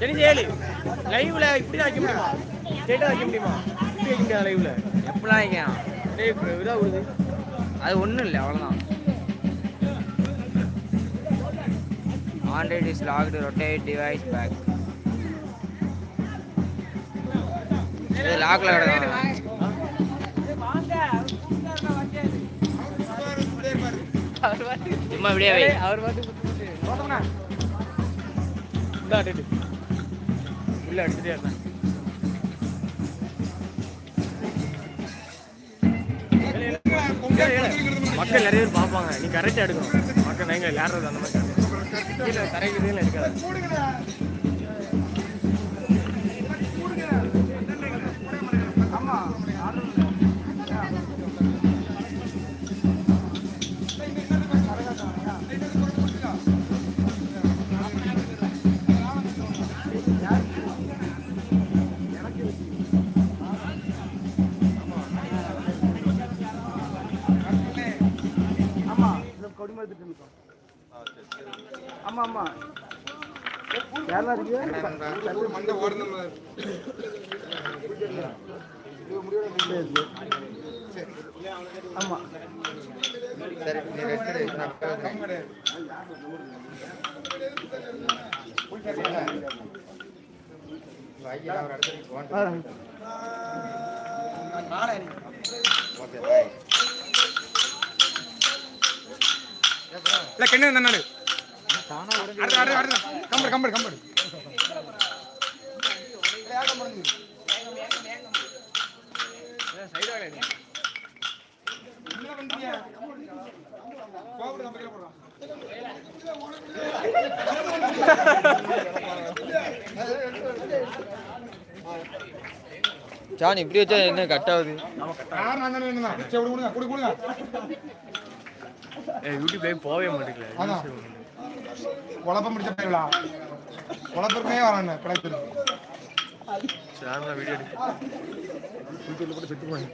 ஜெனிஸ் ஏழு லைவ்ல இப்படி தான் வைக்க முடியுமா? ஸ்ட்ரெயிட்டாக வைக்க முடியுமா? இப்படி வைக்க முடியாது லைவ்ல? எப்படிலாம் வைக்கலாம்? டேய் இதாக விடுது அது ஒன்றும் இல்லை அவ்வளோதான் Android is locked rotate device back இது லாக்ல கிடக்கும் சும்மா வை. அவர் பாட்டு இந்தா அடிட்டு உள்ள அடிச்சுட்டே இருந்தேன். மக்கள் நிறைய பேர் பார்ப்பாங்க. நீ கரெக்டாக எடுக்கணும். மக்கள் எங்கே விளையாடுறது அந்த மாதிரி கீழே தரைக்கு எடுக்காது. ஆமா ஆமா. யாரா இருக்கு? ஆமா. இல்ல கண்ணு நன்னாடு அடுத்து அடுத்து அடுத்து கம்படு கம்படு கம்படு ஜான் இப்படி வச்சா என்ன கட் ஆகுது யார் நான் தானே இருந்தா சரி விடு, கொடுங்க கொடு கொடுங்க. ஏய் யூடியூப் லைவ் போகவே மாட்டேங்கல அதான். குழப்பம் பிடிச்ச பையலா குழப்பமே வரானே கிடைக்கிறது சார் வீடியோ யூடியூப்ல போட்டு செத்து போனேன்.